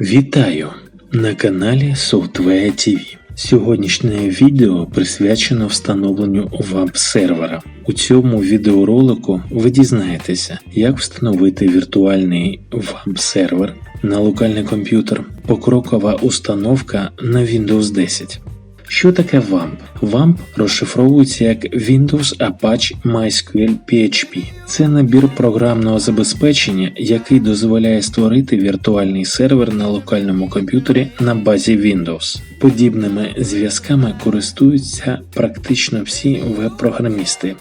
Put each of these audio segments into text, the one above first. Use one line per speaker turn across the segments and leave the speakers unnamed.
Вітаю на каналі Software TV. Сьогоднішнє відео присвячено встановленню веб-сервера. У цьому відеоролику ви дізнаєтеся, як встановити віртуальний веб-сервер на локальний комп'ютер, покрокова установка на Windows 10. Що таке WAMP? WAMP розшифровується як Windows Apache MySQL PHP. Це набір програмного забезпечення, який дозволяє створити віртуальний сервер на локальному комп'ютері на базі Windows. Подібними зв'язками користуються практично всі веб-програмісти.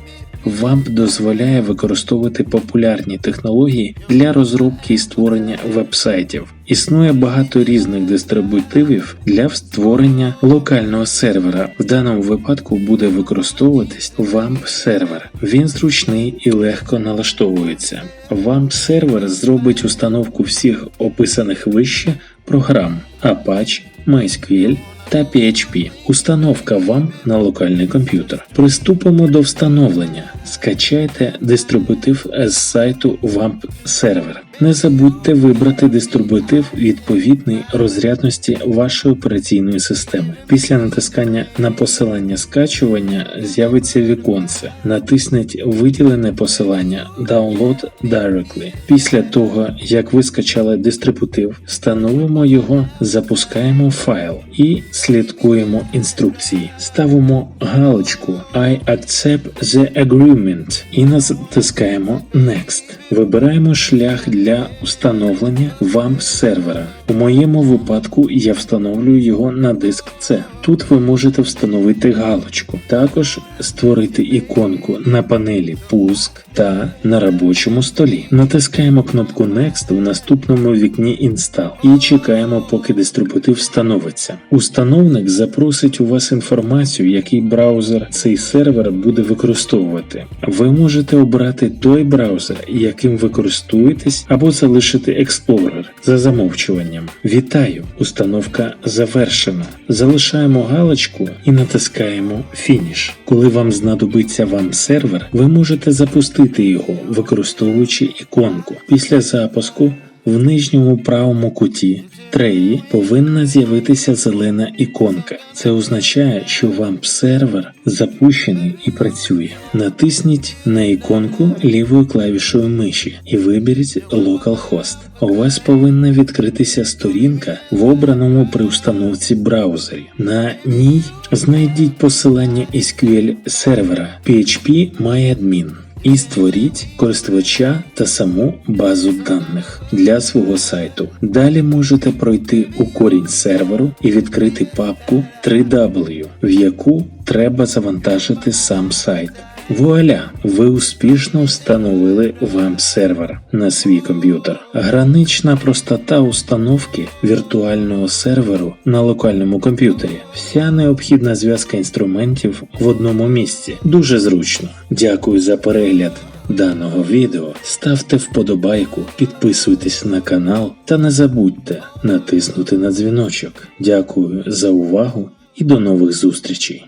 WAMP дозволяє використовувати популярні технології для розробки і створення веб-сайтів. Існує багато різних дистрибутивів для створення локального сервера. В даному випадку буде використовуватись WAMP сервер. Він зручний і легко налаштовується. WAMP сервер зробить установку всіх описаних вище програм Apache, MySQL та PHP. Установка вам на локальний комп'ютер. Приступимо до встановлення. Скачайте дистрибутив з сайту WAMP сервер. Не забудьте вибрати дистрибутив відповідний розрядності вашої операційної системи. Після натискання на посилання скачування з'явиться віконце. Натисніть виділене посилання Download Directly. Після того, як ви скачали дистрибутив, встановимо його, запускаємо файл і слідкуємо інструкції. Ставимо галочку I accept the agreement і натискаємо Next. Вибираємо шлях для встановлення WAMP сервера. У моєму випадку я встановлюю його на диск C. Тут ви можете встановити галочку, також створити іконку на панелі Пуск та на робочому столі. Натискаємо кнопку Next в наступному вікні Install і чекаємо, поки дистрибутив встановиться. Установник запросить у вас інформацію, який браузер цей сервер буде використовувати. Ви можете обрати той браузер, яким ви користуєтесь, або залишити Explorer за замовчуванням. Вітаю! Установка завершена. Залишаємо галочку і натискаємо Finish. Коли вам знадобиться вам сервер, ви можете запустити його, використовуючи іконку. Після запуску в нижньому правому куті треї повинна з'явитися зелена іконка. Це означає, що вам сервер запущений і працює. Натисніть на іконку лівою клавішою миші і виберіть Localhost. У вас повинна відкритися сторінка в обраному при установці браузері. На ній знайдіть посилання SQL сервера PHP MyAdmin і створіть користувача та саму базу даних для свого сайту. Далі можете пройти у корінь серверу і відкрити папку 3W, в яку треба завантажити сам сайт. Вуаля! Ви успішно встановили вам сервер на свій комп'ютер. Гранична простота установки віртуального серверу на локальному комп'ютері. Вся необхідна зв'язка інструментів в одному місці. Дуже зручно. Дякую за перегляд. Даного відео ставте вподобайку, підписуйтесь на канал та не забудьте натиснути на дзвіночок. Дякую за увагу і до нових зустрічей!